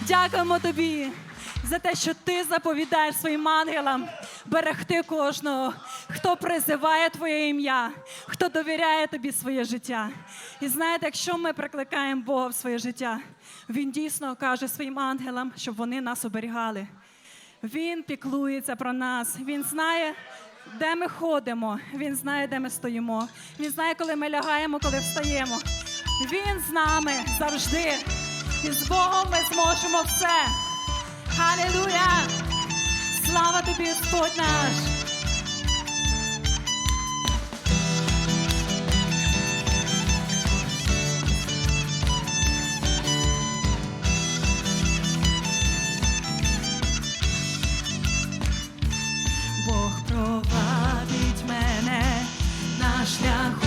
Дякуємо тобі за те, що ти заповідаєш своїм ангелам берегти кожного, хто призиває твоє ім'я, хто довіряє тобі своє життя. І знаєте, якщо ми прикликаємо Бога в своє життя, Він дійсно каже своїм ангелам, щоб вони нас оберігали. Він піклується про нас. Він знає, де ми ходимо. Він знає, де ми стоїмо. Він знає, коли ми лягаємо, коли встаємо. Він з нами завжди. І з Богом ми зможемо все. Халілуя! Слава тобі, Господь наш! Бог провадить мене на шляху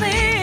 мене,